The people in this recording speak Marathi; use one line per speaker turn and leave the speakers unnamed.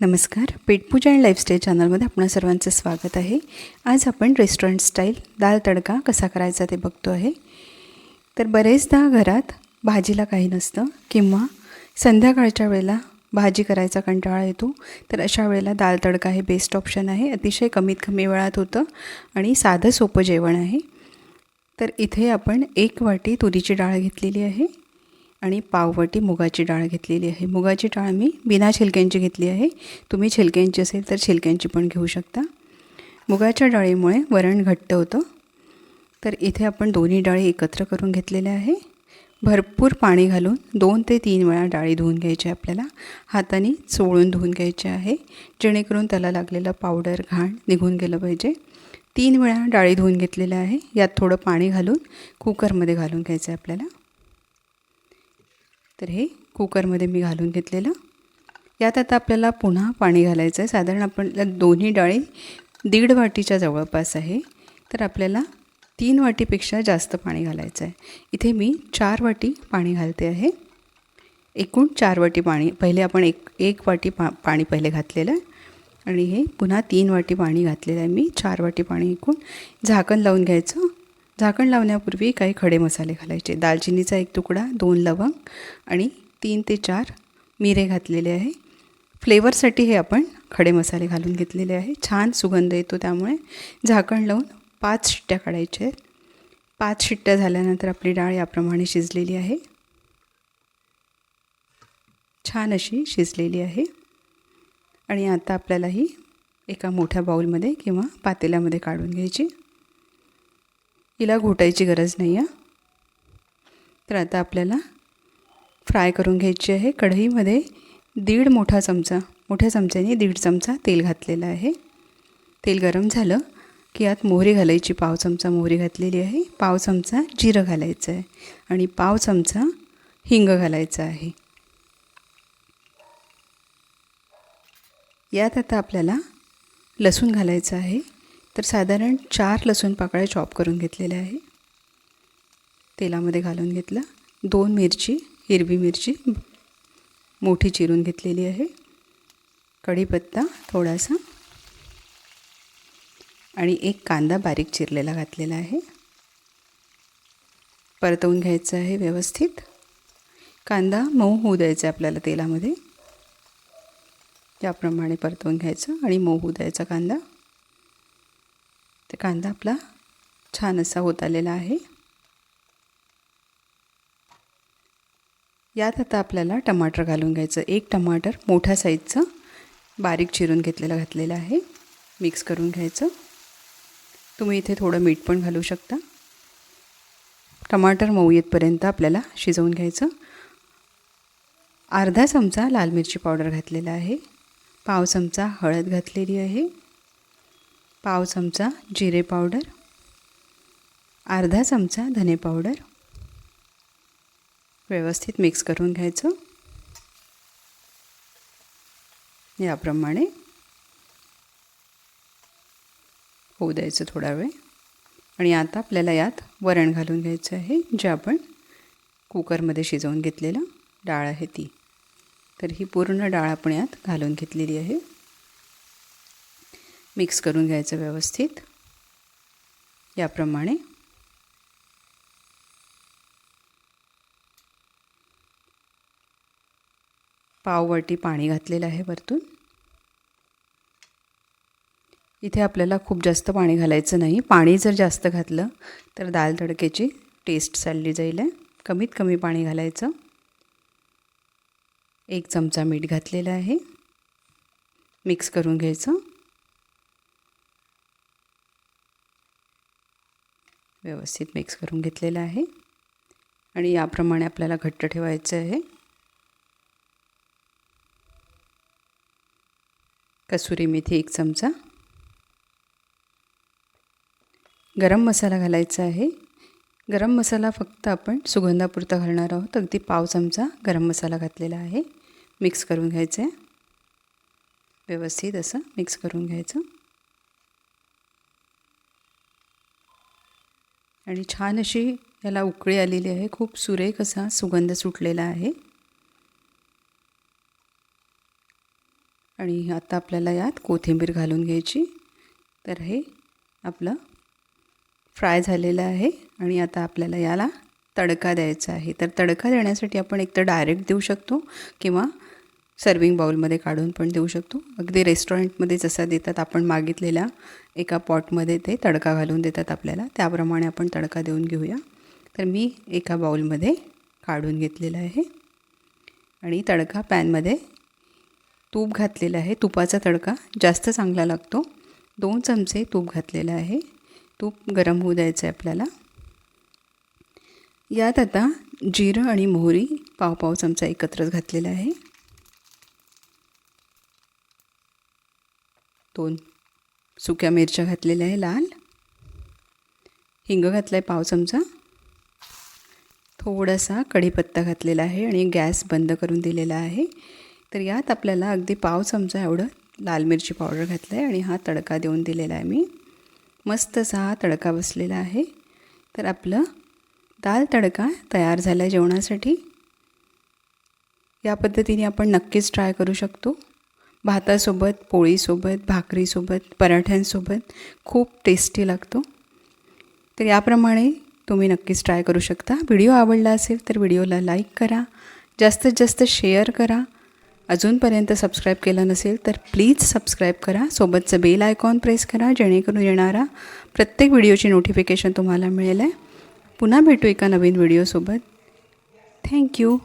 नमस्कार. पेटपूजा अँड लाईफस्टाईल चॅनलमध्ये आपणा सर्वांचं स्वागत आहे. आज आपण रेस्टॉरंट स्टाईल दाल तडका कसा करायचा ते बघतो आहे. तर बरेचदा घरात भाजीला काही नसतं किंवा संध्याकाळच्या वेळेला भाजी करायचा कंटाळा येतो. तर अशा वेळेला दाल तडका हे बेस्ट ऑप्शन आहे. अतिशय कमीत कमी वेळात होतं आणि साधं सोपं जेवण आहे. तर इथे आपण एक वाटी तुरीची डाळ घेतलेली आहे. आणि पाववाटी मुगाची डाळ घेतलेली आहे. मुगाची डाळ मी बिना छिलक्यांची घेतली आहे. तुम्ही छिलक्यांची असेल तर छिलक्यांची पण घेऊ शकता. मुगाच्या डाळीमुळे वरण घट्ट होतं. तर इथे आपण दोन्ही डाळी एकत्र करून घेतलेल्या आहे. भरपूर पाणी घालून दोन ते तीन वेळा डाळी धुवून घ्यायची आपल्याला. हाताने चोळून धुवून घ्यायची आहे. जेणेकरून त्याला लागलेलं पावडर घाण निघून गेलं पाहिजे. तीन वेळा डाळी धुवून घेतलेल्या आहे. यात थोडं पाणी घालून कुकरमध्ये घालून घ्यायचं आहे आपल्याला. तर हे कुकरमध्ये मी घालून घेतलेलं. यात आता आपल्याला पुन्हा पाणी घालायचं आहे. साधारण आपण दोन्ही डाळी दीड वाटीच्या जवळपास आहे. तर आपल्याला तीन वाटीपेक्षा जास्त पाणी घालायचं आहे. इथे मी चार वाटी पाणी घालते आहे. एकूण चार वाटी पाणी पहिले आपण एक एक वाटी पा पाणी पहिले घातलेलं आहे. आणि हे पुन्हा तीन वाटी पाणी घातलेलं आहे मी. चार वाटी पाणी एकूण झाकण लावून घ्यायचं. झाकण लावण्यापूर्वी काही खडे मसाले घालायचे. दालचिनीचा एक तुकडा दोन लवंग आणि तीन ते चार मिरे घातलेले आहे. फ्लेवरसाठी हे आपण खडे मसाले घालून घेतलेले आहे. छान सुगंध येतो त्यामुळे झाकण लावून पाच शिट्ट्या काढायच्या आहेत. पाच शिट्ट्या झाल्यानंतर आपली डाळ याप्रमाणे शिजलेली आहे. छान अशी शिजलेली आहे. आणि आता आपल्याला ही एका मोठ्या बाऊलमध्ये किंवा पातेल्यामध्ये काढून घ्यायची. हिला घोटायची गरज नाही आहे तर आता आपल्याला फ्राय करून घ्यायची आहे. कढईमध्ये दीड मोठा चमचा मोठ्या चमच्याने दीड चमचा तेल घातलेलं आहे. तेल गरम झालं की यात मोहरी घालायची. पाव चमचा मोहरी घातलेली आहे. पाव चमचा जिरं घालायचं आहे. आणि पाव चमचा हिंग घालायचं आहे. यात आता आपल्याला लसूण घालायचं आहे. तर साधारण चार लसूण पाकळ्या चॉप करून घेतलेल्या आहे. तेलामध्ये घालून घेतला. दोन मिरची हिरवी मिरची मोठी चिरून घेतलेली आहे. कढीपत्ता थोडासा. आणि एक कांदा बारीक चिरलेला घातलेला आहे. परतवून घ्यायचं आहे व्यवस्थित. कांदा मऊ होऊ द्यायचा आपल्याला तेलामध्ये. त्याप्रमाणे परतवून घ्यायचं आणि मऊ होऊ द्यायचा कांदा. तर कांदा आपला छान असा होत आलेला आहे. यात आता आपल्याला टमाटर घालून घ्यायचं. एक टमाटर मोठ्या साईजचं बारीक चिरून घेतलेलं घातलेलं आहे. मिक्स करून घ्यायचं. तुम्ही इथे थोडं मीठ पण घालू शकता. टमाटर मऊ येतपर्यंत आपल्याला शिजवून घ्यायचं. अर्धा चमचा लाल मिरची पावडर घातलेला आहे. पाव चमचा हळद घातलेली आहे. पाव चमचा जिरे पावडर अर्धा चमचा धने पावडर. व्यवस्थित मिक्स करून घ्यायचं. याप्रमाणे होऊ द्यायचं थोडा वेळ. आणि आता आपल्याला यात वरण घालून घ्यायचं आहे जे आपण कुकरमध्ये शिजवून घेतलेलं डाळ आहे ती. तर ही पूर्ण डाळ आपण यात घालून घेतलेली आहे. मिक्स करून घ्यायचं व्यवस्थित. याप्रमाणे. पाववाटी पाणी घातलेलं आहे वरतून. इथे आपल्याला खूप जास्त पाणी घालायचं नाही. पाणी जर जास्त घातलं तर दाल तडकेची टेस्ट चालली जाईल. आहे कमीत कमी पाणी घालायचं. एक चमचा मीठ घातलेलं आहे. मिक्स करून घ्यायचं. व्यवस्थित मिक्स करून घेतलेलं आहे. आणि याप्रमाणे आपल्याला घट्ट ठेवायचं आहे. कसुरी मेथी एक चमचा. गरम मसाला घालायचा आहे. गरम मसाला फक्त आपण सुगंधापुरता घालणार आहोत. अगदी पाव चमचा गरम मसाला घातलेला आहे. मिक्स करून घ्यायचं आहे व्यवस्थित असं मिक्स करून घ्यायचं. आणि छान अशी याला उकळी आलेली आहे. खूप सुरेख असा सुगंध सुटलेला आहे. आणि आता आपल्याला यात कोथिंबीर घालून घ्यायची. तर हे आपलं फ्राय झालेलं आहे. आणि आता आपल्याला याला तडका द्यायचा आहे. तर तडका देण्यासाठी आपण एकतर डायरेक्ट देऊ शकतो किंवा सर्विंग बाउलमध्ये काढून पण देऊ शकतो. अगदी रेस्टॉरंटमध्ये जसा देतात आपण मागितलेल्या एका पॉटमध्ये ते तडका घालून देतात आपल्याला. त्याप्रमाणे आपण तडका देऊन घेऊया. तर मी एका बाउलमध्ये काढून घेतलेला आहे. आणि तडका पॅनमध्ये तूप घातलेलं आहे. तुपाचा तडका जास्त चांगला लागतो. दोन चमचे तूप घातलेलं आहे. तूप गरम होऊ द्यायचं आहे आपल्याला. यात आता जिरं आणि मोहरी पाव पाव चमचा एकत्रच घातलेला आहे. दोन सुक्या मिरच्या घातलेल्या आहे लाल. हिंग घातला आहे पाव चमचा. थोडासा कढीपत्ता घातलेला आहे आणि गॅस बंद करून दिलेला आहे. तर यात आपल्याला अगदी पाव चमचा एवढं लाल मिरची पावडर घातलं आहे आणि हा तडका देऊन दिलेला आहे मी. मस्त असा हा तडका बसलेला आहे. तर आपलं दाल तडका तयार झाला आहे जेवणासाठी. या पद्धतीने आपण नक्कीच ट्राय करू शकतो. भातासोबत पोळीसोबत भाकरीसोबत पराठ्यांसोबत खूप टेस्टी लागतो. तर याप्रमाणे तुम्ही नक्कीच ट्राय करू शकता. व्हिडिओ आवडला असेल तर व्हिडिओला लाईक करा. जास्तीत जास्त शेअर करा. अजूनपर्यंत सबस्क्राईब केलं नसेल तर प्लीज सबस्क्राईब करा. सोबतचं बेल आयकॉन प्रेस करा. जेणेकरून येणारा प्रत्येक व्हिडिओची नोटिफिकेशन तुम्हाला मिळेल. आहे पुन्हा भेटू एका नवीन व्हिडिओसोबत. थँक्यू